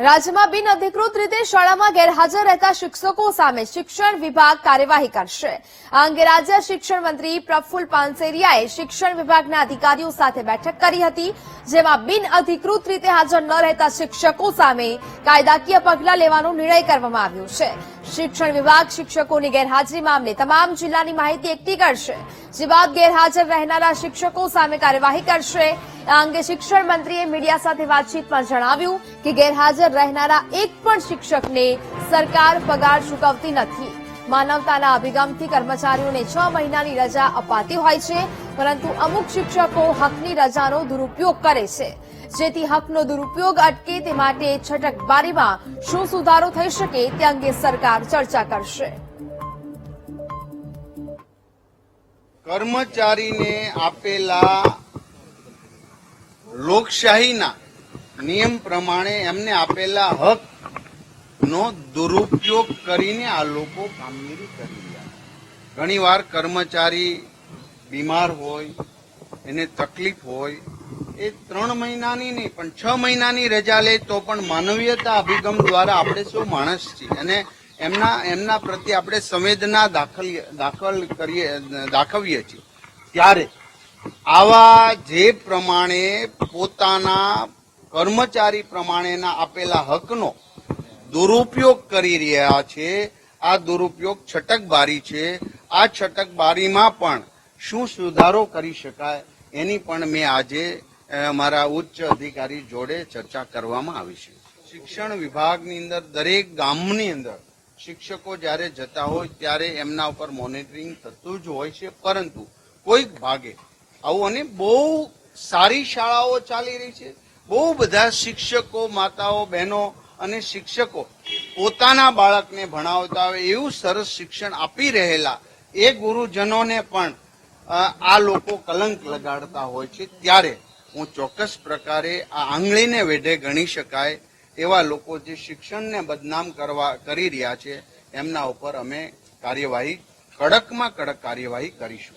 રાજ્યમાં બિન અધિકૃત રીતે શાળામાં ગેરહાજર રહેતા શિક્ષકો સામે શિક્ષણ વિભાગ કાર્યવાહી કરશે. આ અંગે રાજ્ય શિક્ષણ મંત્રી પ્રફુલ પાનસેરિયાએ શિક્ષણ વિભાગના અધિકારીઓ સાથે બેઠક કરી હતી, જેમાં બિન અધિકૃત રીતે હાજર ન રહેતા શિક્ષકો સામે કાયદાકીય પગલાં લેવાનો નિર્ણય કરવામાં આવ્યો છે. શિક્ષણ વિભાગ શિક્ષકોની ગેરહાજરી મામલે તમામ જિલ્લાની માહિતી એકઠી કરશે. જે બાદ ગેરહાજર રહેનારા શિક્ષકો સામે કાર્યવાહી કરશે. આ અંગે શિક્ષણ મંત્રીએ મીડિયા સાથે વાતચીતમાં જણાવ્યું કે ગેરહાજર રહેનારા એક પણ શિક્ષકને સરકાર પગાર ચૂકવતી નથી. માનવતાના અભિગમથી કર્મચારીઓને છ મહિનાની રજા અપાતી હોય છે, પરંતુ અમુક શિક્ષકો હકની રજાનો દુરુપયોગ કરે છે. જેથી હકનો દુરુપયોગ અટકે તે માટે છટકબારીમાં શું સુધારો થઈ શકે તે અંગે સરકાર ચર્ચા કરશે. કર્મચારીને આપેલા લોકશાહીના નિયમ પ્રમાણે એમને આપેલા હક નો દુરુપયોગ કરીને આ લોકો કામગીરી કરી રહ્યા ઘણીવાર કર્મચારી બીમાર હોય, એને તકલીફ હોય, એ ત્રણ મહિનાની નહીં, પણ છ મહિનાની રજા લે તો પણ માનવીયતા અભિગમ દ્વારા આપણે શું માણસ છીએ? અને એમના એમના પ્રત્યે આપણે સંવેદના દાખલ દાખલ કરીએ, દાખવીએ છીએ. ત્યારે આવા જે પ્રમાણે પોતાના કર્મચારી પ્રમાણેના આપેલા હકનો દુરુપયોગ કરી રહ્યા છે, આ દુરુપયોગ છટકબારી છે, આ છટકબારીમાં પણ શું સુધારો કરી શકાય એની પણ મેં આજે મારા ઉચ્ચ અધિકારી જોડે ચર્ચા કરવામાં આવી છે. શિક્ષણ વિભાગની અંદર, દરેક ગામની અંદર શિક્ષકો જ્યારે જતા હોય ત્યારે એમના ઉપર મોનિટરિંગ થતું જ હોય છે, પરંતુ કોઈક ભાગે આવું અને બહુ સારી શાળાઓ ચાલી રહી છે. બહુ બધા શિક્ષકો, માતાઓ, બહેનો અને શિક્ષકો પોતાના બાળકને ભણાવતા હોય એવું સરસ શિક્ષણ આપી રહેલા એ ગુરુજનોને પણ આ લોકો કલંક લગાડતા હોય છે. ત્યારે હું ચોક્કસ પ્રકારે આ આંગળીને વેઢે ગણી શકાય એવા લોકો જે શિક્ષણને બદનામ કરવા, કરી રહ્યા છે, એમના ઉપર અમે કાર્યવાહી, કડકમાં કડક કાર્યવાહી કરીશું.